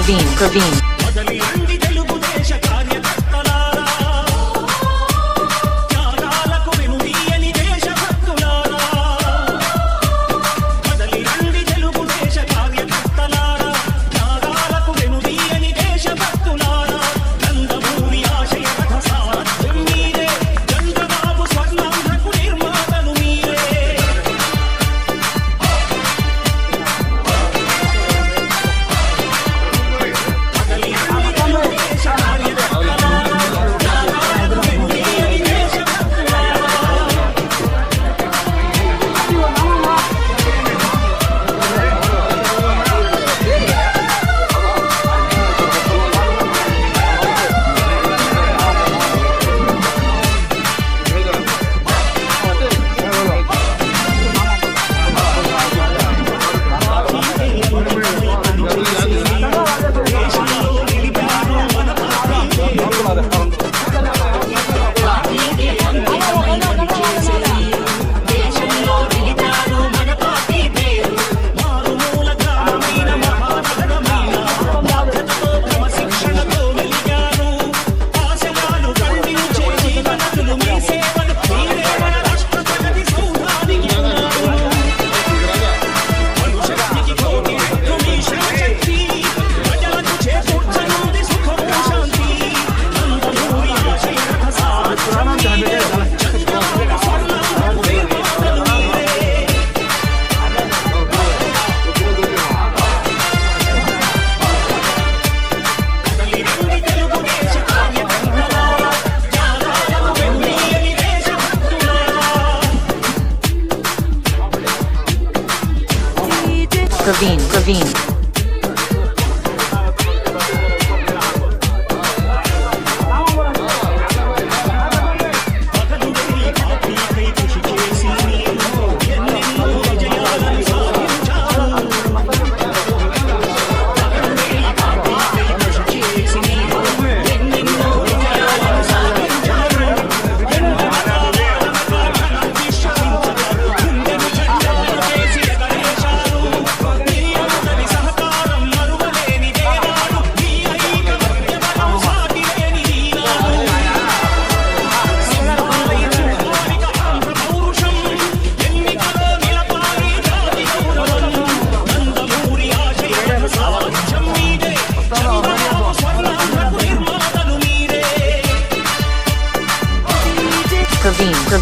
Praveen, Praveen, Praveen, Praveen,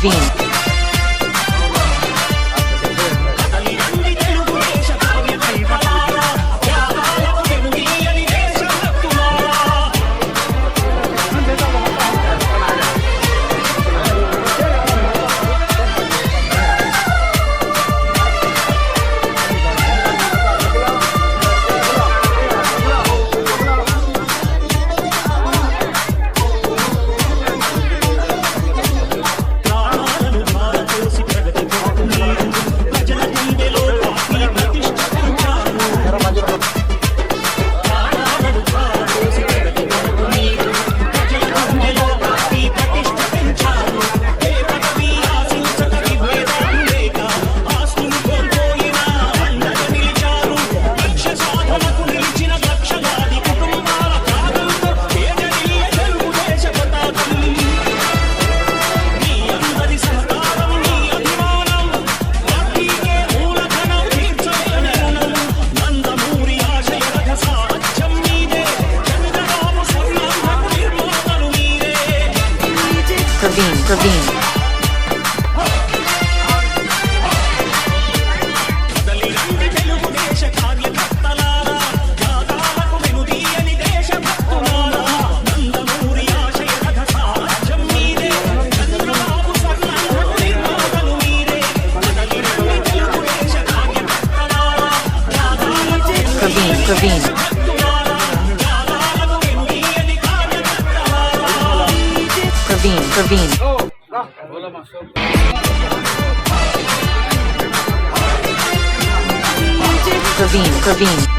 Levine. Praveen, Praveen,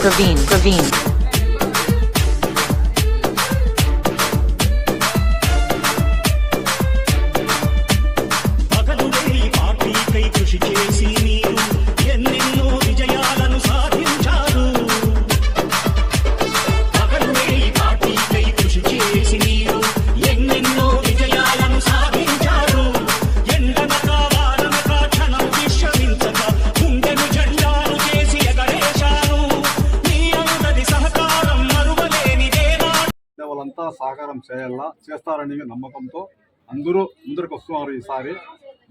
Praveen, Praveen. సహకారం చేయాలా? చేస్తారని నమ్మకంతో అందరూ ముందరికి వస్తున్నారు ఈసారి.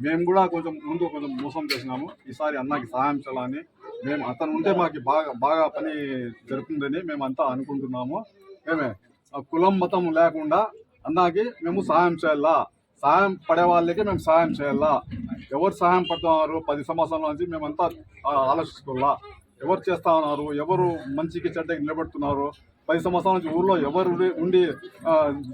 మేము కూడా కొంచెం ముందు కొంచెం మోసం చేసినాము. ఈసారి అన్నకి సహాయం చేయాలని మేము అతను ఉంటే మాకు బాగా బాగా పని జరుగుతుందని మేము అంతా అనుకుంటున్నాము మేమే కులం మతం లేకుండా అన్నకి మేము సహాయం చేయాలా? సహాయం పడే వాళ్ళకి మేము సహాయం చేయాలా? ఎవరు సహాయం పడుతున్నారు? పది సంవత్సరాల నుంచి మేమంతా ఆలోచిస్తున్నా. ఎవరు చేస్తా ఉన్నారు? ఎవరు మంచికి చెడ్డకి నిలబెడుతున్నారు? పది సంవత్సరాల నుంచి ఊర్లో ఎవరు ఉండి-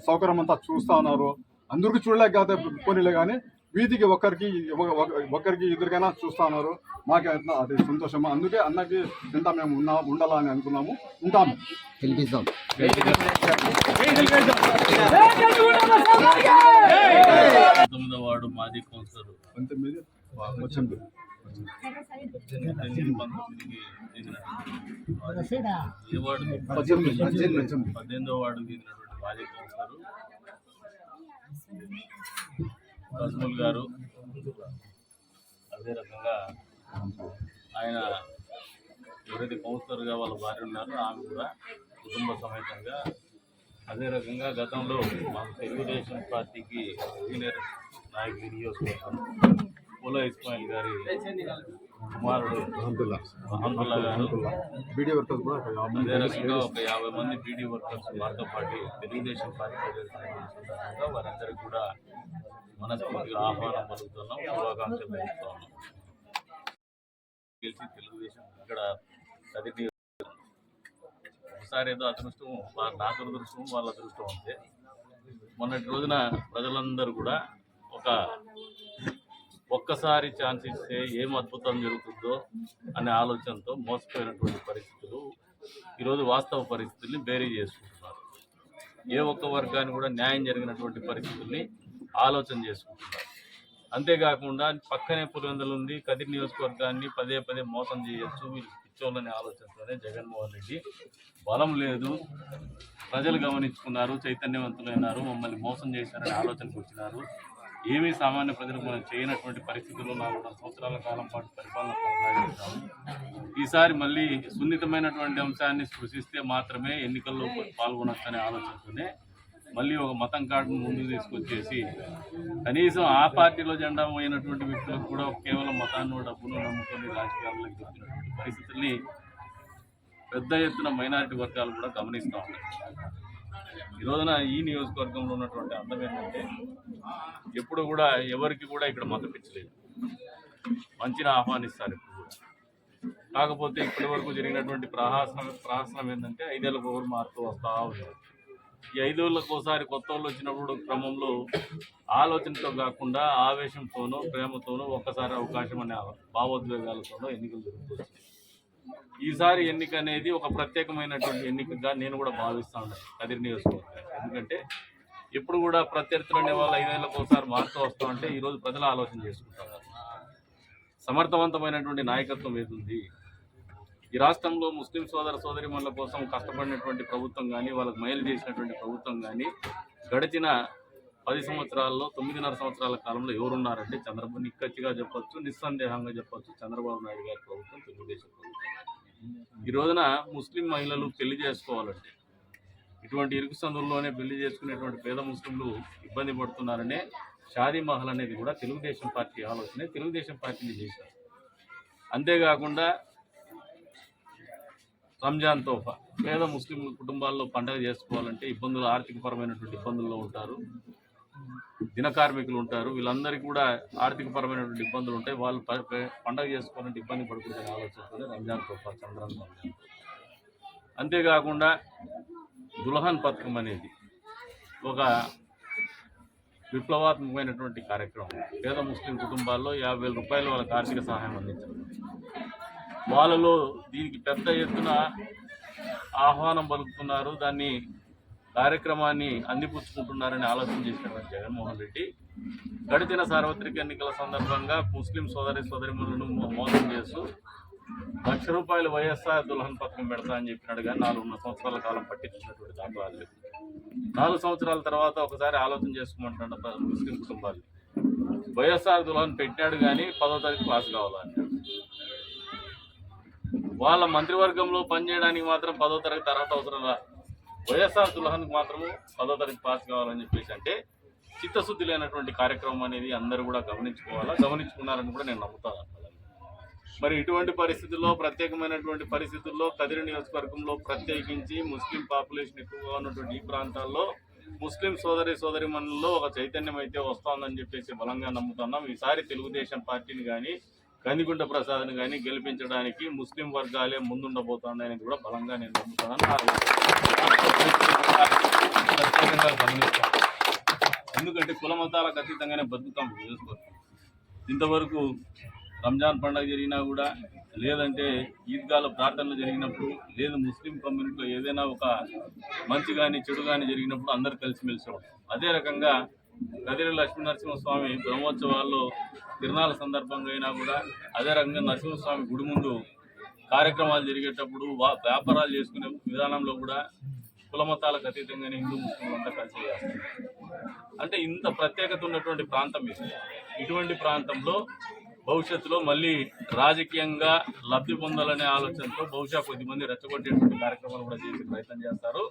సౌకర్యం అంతా చూస్తా ఉన్నారు. అందరికీ చూడలేక కాదు పోనీలే కానీ వీధికి ఒక్కరికి ఒక- ఒక- ఒక్కరికి ఇద్దరికైనా చూస్తా ఉన్నారు. మాకు అది సంతోషం అందుకే అన్నకి ఎంత మేము ఉన్నా ఉండాలని అనుకున్నాము. ఉంటాము. గెలిపిద్దాం. తొమ్మిదో వార్డు మాజీ కౌన్సిలర్. పంతొమ్మిది? వచ్చింది పద్దెనిమిది వార్డు పద్దెనిమిదో వార్డుకి చెందినటువంటి మాజీ కౌన్సిలర్ రజముల్ గారు అదే రకంగా ఆయన ఎవరైతే కౌన్సిలర్గా వాళ్ళ భార్య ఉన్నారో ఆమె కూడా కుటుంబ సమేతంగా అదే రకంగా గతంలో మన తెలుగుదేశం పార్టీకి సీనియర్ నాయకుడు నియోజకవర్గం పూల ఇస్మాయిల్ గారి కుమారుడు మహమ్మల్లా గారు వీడియో వర్కర్స్ కూడా అదే రకంగా ఒక యాభై మంది బీడీ వర్కర్స్ వారితో పాటు తెలుగుదేశం పార్టీ వారందరికీ కూడా మనస్ఫూర్తిగా ఆహ్వానం పలుకుతున్నాం. శుభాకాంక్షలు తెలుపుతా ఉన్నాం గెలిచి తెలుగుదేశం ఇక్కడ కదిరి ఒకసారి ఏదో అదృష్టం నా దురదృష్టం వాళ్ళ అదృష్టం అంతే. మొన్నటి రోజున ప్రజలందరూ కూడా ఒక ఒక్కసారి ఛాన్స్ ఇస్తే ఏం అద్భుతం జరుగుతుందో అనే ఆలోచనతో మోసపోయినటువంటి పరిస్థితులు ఈరోజు వాస్తవ పరిస్థితుల్ని బేరీ చేసుకుంటున్నారు. ఏ ఒక్క వర్గాన్ని కూడా న్యాయం జరిగినటువంటి పరిస్థితుల్ని ఆలోచన చేసుకుంటున్నారు. అంతేకాకుండా పక్కనే పులివెందులు ఉంది కదిరి నియోజకవర్గాన్ని పదే పదే మోసం చేయొచ్చు వీళ్ళు పిచ్చోళ్ళనే ఆలోచనతోనే జగన్మోహన్ రెడ్డి బలం లేదు. ప్రజలు గమనించుకున్నారు చైతన్యవంతులైనారు మమ్మల్ని మోసం చేశారనే ఆలోచనకు వచ్చినారు. ఏమీ సామాన్య ప్రజలకు మనం చేయనటువంటి పరిస్థితుల్లో నాలుగు సంవత్సరాల కాలం పాటు పరిపాలన ఈసారి మళ్ళీ సున్నితమైనటువంటి అంశాన్ని స్పృశిస్తే మాత్రమే ఎన్నికల్లో పాల్గొనొచ్చనే ఆలోచనతోనే మళ్ళీ ఒక మతం కార్డును ముందుకు తీసుకొచ్చేసి కనీసం ఆ పార్టీలో జెండా పోయినటువంటి వ్యక్తులకు కూడా కేవలం మతాన్ని డబ్బును నమ్ముకొని రాజకీయాల్లోకి వచ్చినటువంటి పరిస్థితుల్ని పెద్ద ఎత్తున మైనారిటీ వర్గాలు కూడా గమనిస్తూ ఉన్నాయి ఈ రోజున ఈ నియోజకవర్గంలో ఉన్నటువంటి అర్థం ఏంటంటే ఎప్పుడు కూడా ఎవరికి కూడా ఇక్కడ మత మంచిని ఆహ్వానిస్తారు ఇప్పుడు కాకపోతే ఇప్పటి వరకు జరిగినటువంటి ప్రహాసనం ప్రహాసనం ఏంటంటే ఐదేళ్ళకు ఒకరు మారుతూ వస్తూ ఉన్నారు ఈ ఐదేళ్ళకు ఒకసారి కొత్త వాళ్ళు వచ్చినప్పుడు క్రమంలో ఆలోచనతో కాకుండా ఆవేశంతోనూ ప్రేమతోనూ ఒక్కసారి అవకాశం అనే భావోద్వేగాలతోనూ ఎన్నికలు జరుగుతుంది ఈసారి ఎన్నిక అనేది ఒక ప్రత్యేకమైనటువంటి ఎన్నికగా నేను కూడా భావిస్తాను కదిరి నియోజకవర్గం. ఎందుకంటే ఎప్పుడు కూడా ప్రత్యర్థులు అనే వాళ్ళు ఐదేళ్ళకు ఒకసారి మారుతూ వస్తూ ఉంటే ఈరోజు ప్రజలు ఆలోచన చేసుకుంటారు. సమర్థవంతమైనటువంటి నాయకత్వం ఏదుంది ఈ రాష్ట్రంలో ముస్లిం సోదర సోదరిమణుల కోసం కష్టపడినటువంటి ప్రభుత్వం కానీ వాళ్ళకు మైలు చేసినటువంటి ప్రభుత్వం కానీ గడిచిన పది సంవత్సరాల్లో తొమ్మిదిన్నర సంవత్సరాల కాలంలో ఎవరున్నారంటే చంద్రబాబు నిక్కచ్చిగా చెప్పొచ్చు నిస్సందేహంగా చెప్పొచ్చు చంద్రబాబు నాయుడు గారి ప్రభుత్వం తెలుగుదేశం ప్రభుత్వం. ఈ రోజున ముస్లిం మహిళలు పెళ్ళి చేసుకోవాలంటే ఇటువంటి ఇరుకు సందుల్లోనే పెళ్ళి చేసుకునేటువంటి పేద ముస్లింలు ఇబ్బంది పడుతున్నారనే షాదీ మహల్ అనేది కూడా తెలుగుదేశం పార్టీ ఆలోచనే తెలుగుదేశం పార్టీని చేశారు. అంతేకాకుండా రంజాన్ తోఫా పేద ముస్లిం కుటుంబాల్లో పండగ చేసుకోవాలంటే ఇబ్బందులు ఆర్థికపరమైనటువంటి ఇబ్బందుల్లో ఉంటారు. దిన కార్మికులు ఉంటారు. వీళ్ళందరికీ కూడా ఆర్థికపరమైనటువంటి ఇబ్బందులు ఉంటాయి. వాళ్ళు ప- పండగ చేసుకోవాలంటే ఇబ్బంది పడుతుందనే ఆలోచిస్తుంది రంజాన్ తోఫా చంద్రన్ అంతేకాకుండా దుల్హన్ పథకం అనేది ఒక విప్లవాత్మకమైనటువంటి కార్యక్రమం. పేద ముస్లిం కుటుంబాల్లో యాభై వేల రూపాయలు వాళ్ళకి ఆర్థిక సహాయం అందించడం. వాళ్ళలో దీనికి పెద్ద ఎత్తున ఆహ్వానం పలుకుతున్నారు. దాన్ని కార్యక్రమాన్ని అందిపుచ్చుకుంటున్నారని ఆలోచన చేసినటువంటి జగన్మోహన్ రెడ్డి గడిచిన సార్వత్రిక ఎన్నికల సందర్భంగా ముస్లిం సోదరి సోదరిమలను మోసం చేస్తూ లక్ష రూపాయలు వైఎస్ఆర్ దుల్హన్ పథకం పెడతా అని చెప్పినాడు కానీ నాలుగున్నర సంవత్సరాల కాలం పట్టించినటువంటి దాఖలాలు నాలుగు సంవత్సరాల తర్వాత ఒకసారి ఆలోచన చేసుకోమంటున్నాడు ముస్లిం కుటుంబాలు వైఎస్ఆర్ దుల్హన్ పెట్టినాడు కానీ పదో తారీఖు పాస్ కావాలని వాళ్ళ మంత్రివర్గంలో పనిచేయడానికి మాత్రం పదో తరగతి తర్వాత అవసరం రా వైఎస్ఆర్ దుల్హన్కి మాత్రము పదో తరగతి పాస్ కావాలని చెప్పేసి అంటే చిత్తశుద్ధి లేనటువంటి కార్యక్రమం అనేది అందరూ కూడా గమనించుకోవాలా? గమనించుకున్నారని కూడా నేను నమ్ముతాను మరి ఇటువంటి పరిస్థితుల్లో ప్రత్యేకమైనటువంటి పరిస్థితుల్లో కదిరి నియోజకవర్గంలో ప్రత్యేకించి ముస్లిం పాపులేషన్ ఎక్కువగా ఉన్నటువంటి ఈ ప్రాంతాల్లో ముస్లిం సోదరి సోదరి మనలో ఒక చైతన్యం అయితే వస్తోందని చెప్పేసి బలంగా నమ్ముతున్నాం. ఈసారి తెలుగుదేశం పార్టీని కానీ కందిగుంట ప్రసాద్ని కానీ గెలిపించడానికి ముస్లిం వర్గాలే ముందుండబోతున్నాయని కూడా బలంగా నేను నమ్ముతానని ప్రత్యేకంగా గమనిస్తాను. ఎందుకంటే కుల మతాలకు అతీతంగానే బతుకుతాం నియోజకవర్గం ఇంతవరకు రంజాన్ పండుగ జరిగినా కూడా లేదంటే ఈద్గాల ప్రార్థనలు జరిగినప్పుడు లేదు ముస్లిం కమ్యూనిటీలో ఏదైనా ఒక మంచి కానీ చెడు కానీ జరిగినప్పుడు అందరు కలిసిమెలిసి అదే రకంగా కదిరి లక్ష్మీనరసింహస్వామి బ్రహ్మోత్సవాల్లో తిరునాళ్ళ సందర్భంగా అయినా కూడా అదే రకంగా నరసింహస్వామి గుడి ముందు కార్యక్రమాలు జరిగేటప్పుడు వా- వ్యాపారాలు చేసుకునే విధానంలో కూడా కుల మతాలకు అతీతంగానే హిందూ ముస్లిం అంతా కలిసి చేస్తారు. అంటే ఇంత ప్రత్యేకత ఉన్నటువంటి ప్రాంతం ఇది. ఇటువంటి ప్రాంతంలో భవిష్యత్తులో మళ్ళీ రాజకీయంగా లబ్ధి పొందాలనే ఆలోచనతో బహుశా కొద్దిమంది రెచ్చగొట్టేటువంటి కార్యక్రమాలు కూడా చేసే ప్రయత్నం చేస్తారు.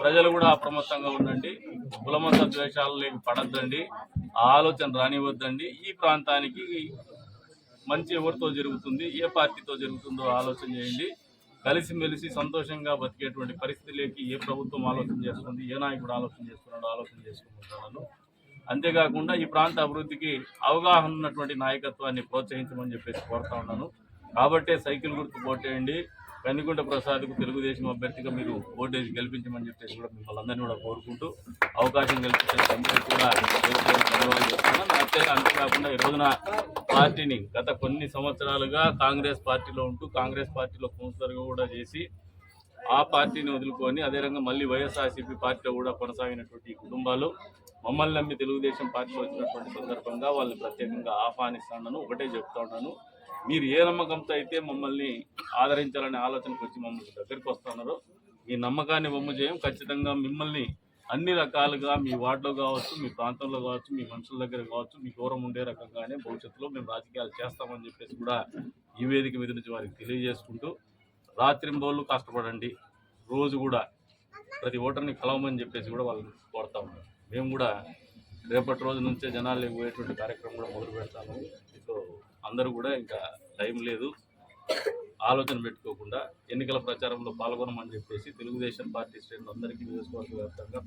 ప్రజలు కూడా అప్రమత్తంగా ఉండండి. కులమత ద్వేషాలలోకి పడద్దండి. ఆ ఆలోచన రానివద్దండి ఈ ప్రాంతానికి మంచి ఎవరితో జరుగుతుంది ఏ పార్టీతో జరుగుతుందో ఆలోచన చేయండి. కలిసిమెలిసి సంతోషంగా బతికేటువంటి పరిస్థితిలోకి ఏ ప్రభుత్వం ఆలోచన చేస్తుంది ఏ నాయకుడు ఆలోచన చేస్తున్నాడో ఆలోచన చేసుకుంటున్నాను అంతేకాకుండా ఈ ప్రాంత అభివృద్ధికి అవగాహన ఉన్నటువంటి నాయకత్వాన్ని ప్రోత్సహించమని చెప్పేసి కోరుతా ఉన్నాను. కాబట్టే సైకిల్ గుర్తు పోటేయండి. కందికుంట ప్రసాద్కు తెలుగుదేశం అభ్యర్థిగా మీరు ఓటేసి గెలిపించమని చెప్పేసి కూడా మిమ్మల్ని అందరినీ కూడా కోరుకుంటూ అవకాశం కల్పించిన అందరికీ కూడా ధన్యవాదాలు చెప్తున్నాను. అంతే అంతేకాకుండా ఈ రోజున పార్టీని గత కొన్ని సంవత్సరాలుగా కాంగ్రెస్ పార్టీలో ఉంటూ కాంగ్రెస్ పార్టీలో కౌన్సిలర్గా కూడా చేసి ఆ పార్టీని వదులుకొని అదే మళ్ళీ వైఎస్ఆర్సీపీ పార్టీలో కూడా కొనసాగినటువంటి ఈ కుటుంబాలు మమ్మల్ని నమ్మి తెలుగుదేశం పార్టీ వచ్చినటువంటి సందర్భంగా వాళ్ళని ప్రత్యేకంగా ఆహ్వానిస్తున్నాను ఒకటే చెప్తా ఉన్నాను. మీరు ఏ నమ్మకంతో అయితే మమ్మల్ని ఆదరించాలనే ఆలోచనకు వచ్చి మమ్మల్ని దగ్గరికి వస్తున్నారో ఈ నమ్మకాన్ని బొమ్మ చేయం. ఖచ్చితంగా మిమ్మల్ని అన్ని రకాలుగా మీ వార్డులో కావచ్చు మీ ప్రాంతంలో కావచ్చు మీ మనుషుల దగ్గర కావచ్చు మీ దూరం ఉండే రకంగానే భవిష్యత్తులో మేము రాజకీయాలు చేస్తామని చెప్పేసి కూడా ఈ వేదిక మీద నుంచి వారికి తెలియజేసుకుంటూ రాత్రింబోళ్ళు కష్టపడండి. రోజు కూడా ప్రతి ఓటర్ని కలవమని చెప్పేసి కూడా వాళ్ళని కోరుతా ఉన్నారు మేము కూడా రేపటి రోజు నుంచే జనాలు పోయేటువంటి కార్యక్రమం కూడా మొదలు పెడతాము. సో అందరూ కూడా ఇంకా టైం లేదు. ఆలోచన పెట్టుకోకుండా ఎన్నికల ప్రచారంలో పాల్గొనమని చెప్పేసి తెలుగుదేశం పార్టీ శ్రేణులందరికీ నియోజకవర్గ వ్యాప్తంగా